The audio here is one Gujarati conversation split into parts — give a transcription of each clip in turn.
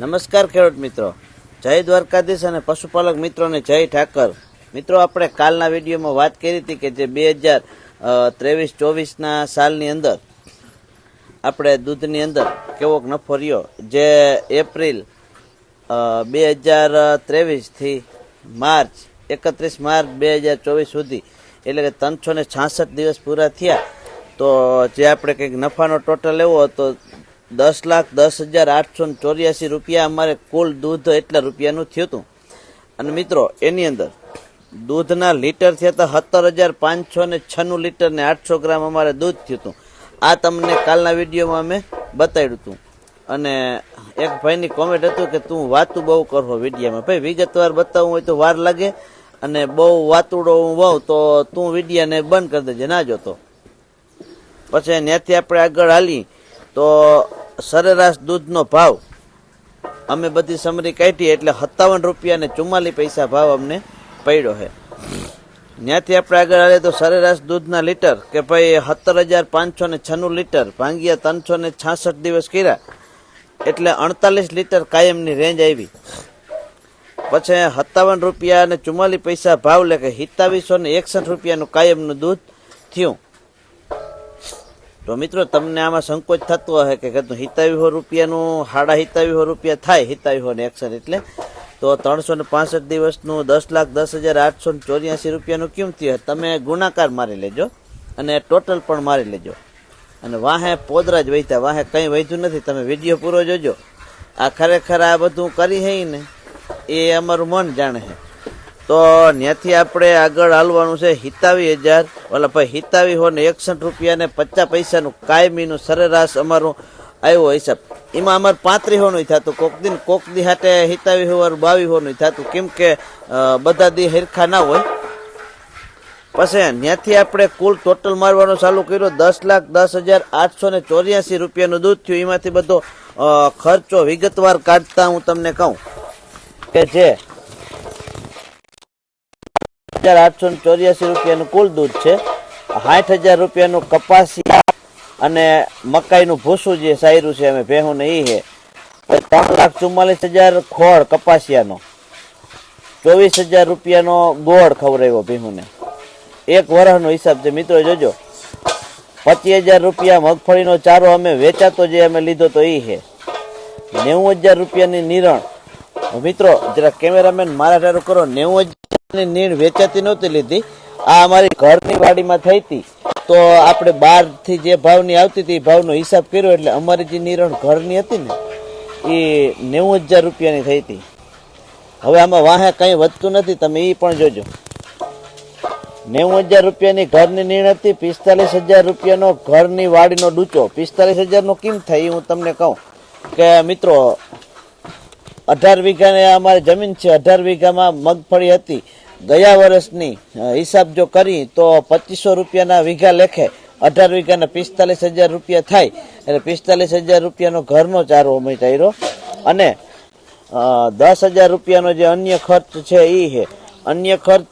નમસ્કાર ખેડૂત મિત્રો. જય દ્વારકાધીશ અને પશુપાલક મિત્રોને જય ઠાકર. મિત્રો, આપણે કાલના વિડીયોમાં વાત કરી હતી કે જે બે હજાર ત્રેવીસ, ચોવીસના સાલની અંદર આપણે દૂધની અંદર કેવોક નફો રહ્યો, જે એપ્રિલ બે હજાર ત્રેવીસથી માર્ચ, એકત્રીસ માર્ચ બે હજાર ચોવીસ સુધી, એટલે કે ત્રણસો ને છાસઠ દિવસ પૂરા થયા, તો જે આપણે કંઈક નફાનો ટોટલ એવો હતો દસ લાખ દસ હજાર આઠસો ચોર્યાસી રૂપિયા અમારે કુલ દૂધ એટલા રૂપિયાનું થયું હતું. અને મિત્રો, એની અંદર દૂધના લીટર થયા હતા સત્તર હજાર પાંચસો ને છન્નું લીટર ને આઠસો ગ્રામ અમારે દૂધ થયું હતું. આ તમને કાલના વિડીયોમાં અમે બતાવ્યું હતું. અને એક ભાઈની કોમેન્ટ હતું કે, તું વાતું બહુ કરવો વિડીયામાં. ભાઈ, વિગતવાર બતાવવું હોય તો વાર લાગે અને બહુ વાતુડો હું વહું તો તું વિડીયાને બંધ કરી દેજે, ના જોતો. પછી ત્યાંથી આપણે આગળ હાલી. તો સરેરાશ દૂધનો ભાવ અમે બધી સમરી કાઢી એટલે સત્તાવન રૂપિયા ને ચુમ્માલીસ પૈસા ભાવ અમને પડ્યો છે. ત્યાંથી આપણે આગળ આવીએ તો સરેરાશ દૂધના લીટર કે ભાઈ સત્તર હજાર પાંચસો ને છન્નું લીટર ભાંગ્યા ત્રણસો ને છાસઠ દિવસ કર્યા એટલે અડતાલીસ લીટર કાયમની રેન્જ આવી. પછી સત્તાવન રૂપિયા અને ચુમ્માલીસ પૈસા ભાવ લે કે સિત્તાવીસો ને એકસઠ રૂપિયાનું કાયમનું દૂધ થયું. તો મિત્રો, તમને આમાં સંકોચ થતો હશે કે હિતાવીસો રૂપિયાનું સાડા હિતાવીસો રૂપિયા થાય હિતાવીસો ને એકસઠ એટલે? તો ત્રણસો ને પાસઠ દિવસનું દસ લાખ દસ હજાર આઠસો ને ચોર્યાસી રૂપિયાનું કેમ થયું તમે ગુણાકાર મારી લેજો અને ટોટલ પણ મારી લેજો. અને વાહે પોદરા જ વહીતા વાહે કંઈ વહેતું નથી. તમે વીડિયો પૂરો જોજો. આ ખરેખર આ બધું કરી હે ને, એ અમારું મન જાણે છે તો ત્યાંથી આપણે આગળ હાલવાનું છે હિતાવી હજાર. ઓલા ભાઈ, હિતાવી હો ને એકસઠ રૂપિયા ને પચાસ પૈસાનું કાયમીનું સરેરાશ અમારું આવ્યો હિસાબ એમાં અમારે પાંત્રીસ હોનું થતું. કોક દિન કોક દી હાટે હિતાવી હોવાનું, બાવી હોનું થતું. કેમ કે બધા દી હરખા ના હોય. પછી ત્યાંથી આપણે કુલ ટોટલ મારવાનું ચાલુ કર્યું દસ લાખ દસ હજાર આઠસો ને ચોર્યાસી રૂપિયાનું દૂધ થયું. એમાંથી બધો ખર્ચો વિગતવાર કાઢતા હું તમને કહું કે જે હજાર આઠસો ચોર્યાસી રૂપિયાનું કુલ દૂધ છે. સાઠ હજાર રૂપિયાનું કપાસી અને મકાઈનું ભૂસું જે સાયરું છે અમે ભેહું ને એ છે. ત્રણ લાખ ચુમ્માલીસ હજાર ખોળ કપાસિયાનો. ચોવીસ હજાર રૂપિયાનો ગોળ ખવડાવ્યો ભીહુને. એક વર્ષનો હિસાબ છે, મિત્રો જોજો. પચીસ હજાર રૂપિયા મગફળીનો ચારો અમે વેચાતો જે અમે લીધો તો એ છે. નેવું હજાર રૂપિયાની નિરણ. મિત્રો, જરા કેમેરામેન મારા ટારું કરો, નેવું નીણ વેચાતી નહોતી લીધી. આ અમારી ઘરની વાડીમાં થઈ હતી. તો આપણે બહારથી જે ભાવની આવતી હતી ભાવનો હિસાબ કર્યો એટલે અમારી જે નિરણ ઘરની હતી ને, એ નેવું હજાર રૂપિયાની થઈ હતી. હવે આમાં વાહે કંઈ વધતું નથી, તમે એ પણ જોજો. નેવું હજાર રૂપિયાની ઘરની નીણ હતી, પિસ્તાલીસ હજાર રૂપિયાનો ઘરની વાડીનો ડૂચો. પિસ્તાલીસ હજારનો કેમ થાય એ હું તમને કહું. કે મિત્રો અઢાર વીઘાને અમારે જમીન છે, અઢાર વીઘામાં મગફળી હતી. ગયા વર્ષની હિસાબ જો કરી, તો પચીસો રૂપિયાના વીઘા લેખે અઢાર વીઘાના પિસ્તાલીસ હજાર રૂપિયા થાય. એટલે પિસ્તાલીસ હજાર રૂપિયાનો ઘરનો ચારો અમે ચાર્યો અને દસ હજાર રૂપિયાનો જે અન્ય ખર્ચ છે એ છે. અન્ય ખર્ચ,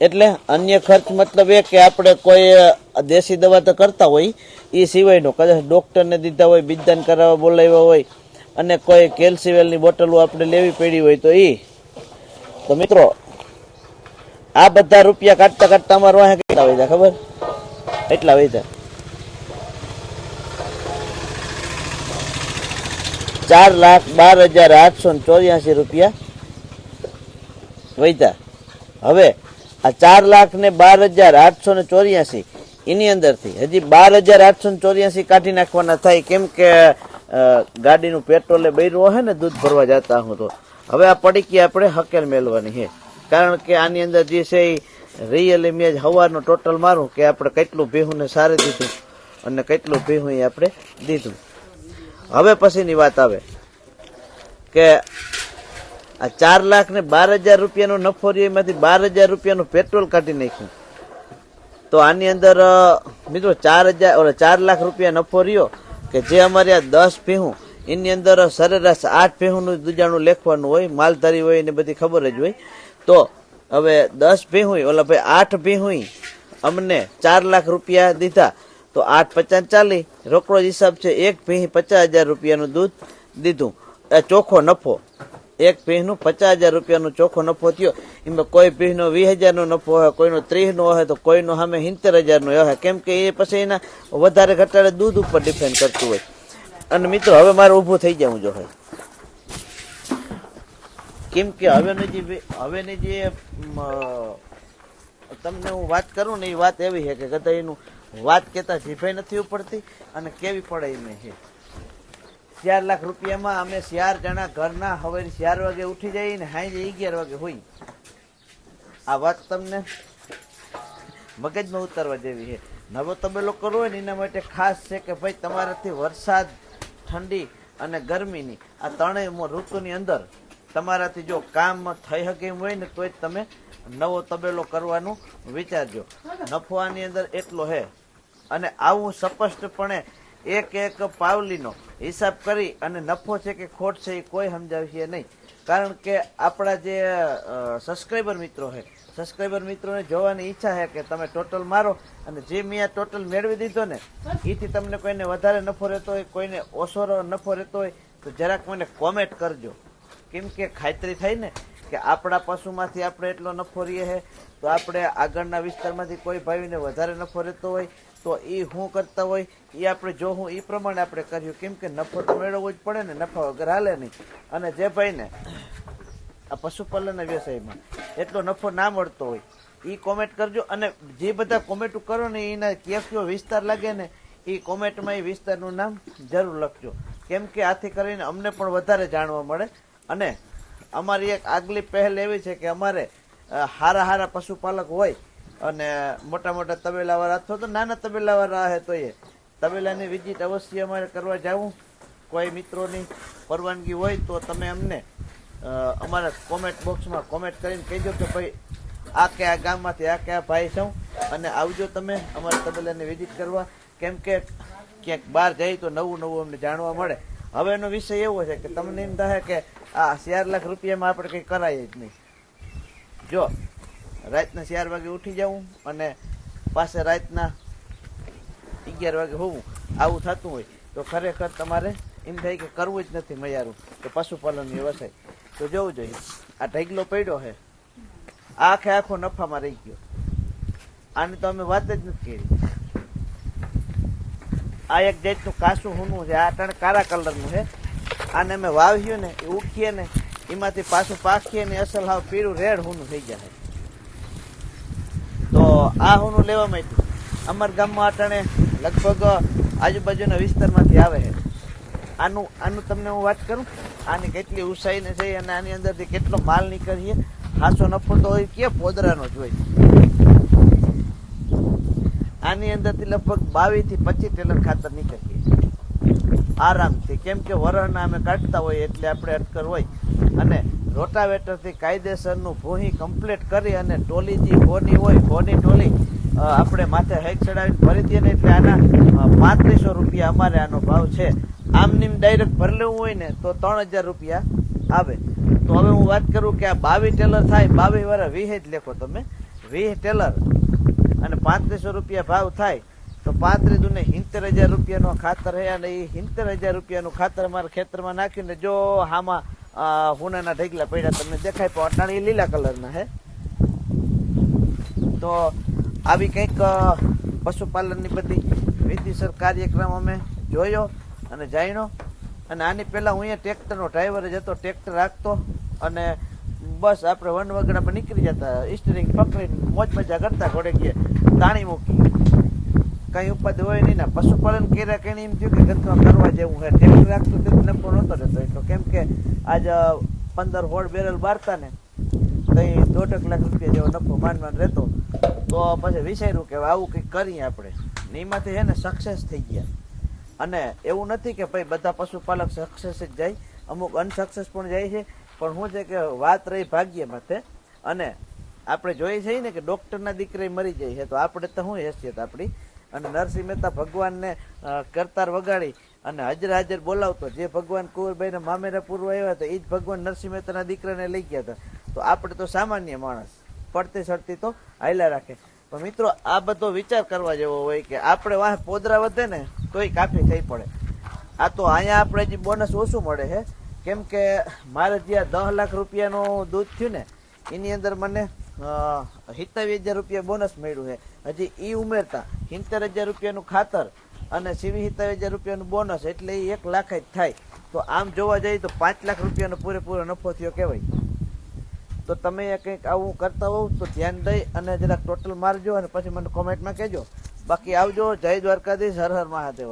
એટલે અન્ય ખર્ચ મતલબ એ કે આપણે કોઈ દેશી દવા તો કરતા હોય એ સિવાયનો. કદાચ ડૉક્ટરને દીધા હોય, બીજદાન કરાવવા બોલાવ્યા હોય અને કોઈ કેલ્સીવેલની બોટલો આપણે લેવી પડી હોય તો એ તો મિત્રો, આ બધા રૂપિયા કાઢતા કાઢતા અમારે વાહે કેટલા વધ્યા ખબર? એટલા વધ્યા ચાર લાખ બાર હજાર આઠસો ને ચોર્યાસી રૂપિયા વધ્યા હવે આ ચાર લાખ ને બાર હજાર આઠસો ને ચોર્યાસી, એની અંદરથી. હજી બાર હજાર આઠસો ને ચોર્યાસી કાઢી નાખવાના થાય, કેમ કે ગાડીનું પેટ્રોલે બૈરું હે ને, દૂધ ભરવા જતા હું તો. હવે આ પડીકી આપણે હકેલ મેળવાની છે કારણ કે આની અંદર જે છે એ રિયલી મેં હવાનો ટોટલ મારું કે આપણે કેટલું ભેહું ને સારી દીધું અને કેટલું ભેહું એ આપણે દીધું. હવે પછીની વાત આવે કે આ ચાર લાખ ને બાર હજાર રૂપિયાનો નફો રહ્યો એમાંથી બાર હજાર રૂપિયાનું પેટ્રોલ કાઢી નાખ્યું. તો આની અંદર મિત્રો ચાર હજાર ચાર લાખ રૂપિયા નફો રહ્યો કે જે અમારે આ દસ ભેહું, એની અંદર સરેરાશ આઠ ભેહુંનું દુજાણું લેખવાનું હોય, માલધારી હોય, ને બધી ખબર જ હોય. તો હવે દસ ભેહું ઓલા ભાઈ આઠ ભેહું અમને ચાર લાખ રૂપિયા દીધા. તો આઠ પચાસ ચાલી રોકડો હિસાબ છે, એક ભેહી પચાસ હજાર રૂપિયાનું દૂધ દીધું. એ ચોખ્ખો નફો. એક પીહનું પચાસ હજાર રૂપિયાનો ચોખ્ખો નફો થયો. એમાં કોઈ ભીહનો વીસ હજારનો નફો હોય, કોઈનો ત્રીસનો હોય, તો કોઈનો સામે સિત્તેર હજારનો હોય. કેમ કે એ પછી એના વધારે ઘટાડે દૂધ ઉપર ડિપેન્ડ કરતું હોય. અને મિત્રો, હવે મારે ઊભું થઈ જવું જો હોય. કેમ કે હવેની જે હવેની જે તમને હું વાત કરું ને, એ વાત એવી છે કે કદાચ એનું વાત કહેતા જીભે નથી ઉપડતી અને કેવી પડે એમ છે. ચાર લાખ રૂપિયામાં અમે ચાર જણા ઘરના હવે ચાર વાગે ઉઠી જઈએ ને સાંજે અગિયાર વાગે હોય આ વાત તમને મગજમાં ઉતારવા જેવી છે. નવો તબેલો કરવો હોય ને એના માટે ખાસ છે કે ભાઈ તમારાથી વરસાદ ઠંડી અને ગરમીની આ ત્રણેય ઋતુની અંદર તમારાથી જો કામ થઈ શકે એમ હોય ને તોય જ તમે નવો તબેલો કરવાનું વિચારજો. નફો આની અંદર એટલો છે. અને આવું સ્પષ્ટપણે એક એક પાવલીનો હિસાબ કરી અને નફો છે કે ખોટ છે એ કોઈ સમજાવીએ નહીં. કારણ કે આપણા જે સબસ્ક્રાઈબર મિત્રો છે સબસ્ક્રાઈબર મિત્રોને જોવાની ઈચ્છા છે કે તમે ટોટલ મારો અને જે મેં ટોટલ મેળવી દીધો ને એથી તમને કોઈને વધારે નફો રહેતો હોય, કોઈને ઓછો નફો રહેતો હોય, તો જરાક મને કોમેન્ટ કરજો. કેમ કે ખાતરી થાય ને કે આપણા પશુમાંથી આપણે એટલો નફો રહીએ છે, તો આપણે આગળના વિસ્તારમાંથી કોઈ ભાઈને વધારે નફો રહેતો હોય તો એ હું કરતા હોય એ આપણે જો હું એ પ્રમાણે આપણે કર્યું. કેમ કે નફો તો મેળવવો જ પડે ને, નફા વગર હાલે નહીં. અને જે ભાઈને આ પશુપાલનના વ્યવસાયમાં એટલો નફો ના મળતો હોય એ કોમેન્ટ કરજો. અને જે બધા કોમેન્ટ કરો ને એના ક્યાં કયો વિસ્તાર લાગે ને એ કોમેન્ટમાં એ વિસ્તારનું નામ જરૂર લખજો. કેમ કે આથી કરીને અમને પણ વધારે જાણવા મળે. અને અમારી એક આગલી પહેલ એવી છે કે અમારે હારા હારા પશુપાલક હોય અને મોટા મોટા તબેલાવાળા અથવા તો નાના તબેલાવાળા હે તો એ તબેલાની વિઝિટ અવશ્ય અમારે કરવા જાવું કોઈ મિત્રોની પરવાનગી હોય તો તમે અમને અમારા કોમેન્ટ બોક્સમાં કોમેન્ટ કરીને કહેજો કે ભાઈ, આ કયા ગામમાંથી આ કયા ભાઈ છું અને આવજો તમે અમારા તબેલાની વિઝિટ કરવા. કેમ કે ક્યાંક બહાર જઈ તો નવું નવું અમને જાણવા મળે. હવે એનો વિષય એવો છે કે તમને એમ થાય કે આ ચાર લાખ રૂપિયામાં આપણે કંઈ કરાય જ નહીં. જો રાતના ચાર વાગે ઉઠી જવું અને પાસે રાતના અગિયાર વાગે હોવું આવું થતું હોય તો ખરેખર તમારે એમ થાય કે કરવું જ નથી મયારું કે પશુપાલનની વ્યવસાય. તો જવું જોઈએ, આ ઢગલો પડ્યો છે આખે આખો નફામાં રહી ગયો. આની તો અમે વાત જ નથી કરી. આ એક જાતનું કાસું હુનું છે, આ ટણ કાળા કલરનું છે. આને અમે વાવ્યું ને, એ ઉખીએ ને, એમાંથી પાછું પાકીએ ને અસલ હાવ પીળું રેડ હુનું થઈ જાય. તો આ હુનું લેવા આવ્યું અમારા ગામમાં અટાણે લગભગ આજુબાજુના વિસ્તારમાંથી આવે છે. આનું આનું તમને હું વાત કરું? આની કેટલી ઉસાઈને છે અને આની અંદરથી કેટલો માલ નીકળીએ? હાસો નફો તો હોય કે પોદરાનો જ હોય? આની અંદરથી લગભગ બાવીસથી પચીસ ટેલર ખાતર નીકળીએ. આરામથી. કેમ કે વરણના અમે કાઢતા હોય એટલે આપણે અટકર હોય. અને રોટાવેટરથી કાયદેસરનું ભૂહી કમ્પ્લીટ કરી અને ટોલી જે ભોની હોય, ભોની ટોલી આપણે માથે હેક ચડાવીને ભરી દઈએ ને એટલે આના પાંત્રીસો રૂપિયા અમારે આનો ભાવ છે. આમનીમ ડાયરેક્ટ ભરી લેવું હોય ને તો ત્રણ હજાર રૂપિયા આવે. તો હવે હું વાત કરું કે આ બાવીસ ટેલર થાય બાવીસ વાળા વીસ જ લેખો તમે. વીસ ટેલર અને પાંત્રીસો રૂપિયા ભાવ થાય, તો પાંત્રીસ દુને સિત્તેર હજાર રૂપિયાનો ખાતર હે અને એ સિત્તેર હજાર રૂપિયાનું ખાતર મારા ખેતરમાં નાખીને જો આમાં હુનાના ઢગલા પડ્યા તમને દેખાય, પણ અટાણી લીલા કલરના હે. તો આવી કંઈક પશુપાલનની બધી વિધિસર કાર્યક્રમ અમે જોયો અને જાણ્યો. અને આની પહેલાં હું અહીંયા ટ્રેક્ટરનો ડ્રાઈવર જ હતો, ટ્રેક્ટર રાખતો અને બસ આપણે વન વગડા પર નીકળી જતા સ્ટીરિંગ પકડીને મોજ મજા કરતા ઘોડે ગયે, તાણી મૂકી. કઈ ઉપાધિ હોય નહીં ને. પશુપાલન કર્યા કઈ એમ થયું કે ઘરમાં કરવા જેવું હોય. ટ્રેક્ટર રાખતું તે નફો નહોતો રહેતો એટલો. કેમ કે આજ પંદર હોળ બેરલ બારતા ને, તો એ દોઢક લાખ રૂપિયા જેવો નફો માંડ માંડ રહેતો. તો પછી વિચાર્યું કે આવું કંઈક કરીએ આપણે. ને એમાંથી છે ને સક્સેસ થઈ ગયા. અને એવું નથી કે ભાઈ બધા પશુપાલક સક્સેસ જ જાય. અમુક અનસક્સેસ પણ જાય છે. પણ શું છે કે વાત રહી ભાગ્ય માથે. અને આપણે જોઈએ છીએ ને કે ડૉક્ટરના દીકરે મરી જાય છે. તો આપણે તો શું હેસિયત આપણી? અને નરસિંહ મહેતા ભગવાનને કરતાર વગાડી અને હાજર હાજર બોલાવતો. જે ભગવાન કુંવરભાઈને મામેરા પૂર્વ આવ્યા હતા એ જ ભગવાન નરસિંહ મહેતાના દીકરાને લઈ ગયા હતા. તો આપણે તો સામાન્ય માણસ, પડતી સડતી તો હાયલા રાખે. પણ મિત્રો, આ બધો વિચાર કરવા જેવો હોય કે આપણે વાહ પોદરા વધે ને, તોય કાફી થઈ પડે. આ તો અહીંયા આપણે જે બોનસ ઓછું મળે છે. કેમ કે મારે જ્યાં દસ લાખ રૂપિયાનું દૂધ થયું ને, એની અંદર મને સિત્તાવીસ હજાર રૂપિયા બોનસ મળ્યું છે. હજી એ ઉમેરતા. સિત્તેર હજાર રૂપિયાનું ખાતર અને સીવી સિત્તાવીસ હજાર રૂપિયાનું બોનસ એટલે એ એક લાખ જ થાય. તો આમ જોવા જઈએ તો પાંચ લાખ રૂપિયાનો પૂરેપૂરો નફો થયો કહેવાય. તો તમે કંઈક આવું કરતા હોવ તો ધ્યાન દઈ અને જરાક ટોટલ મારજો અને પછી મને કોમેન્ટમાં કહેજો. બાકી આવજો. જય દ્વારકાધીશ. હર હર મહાદેવ.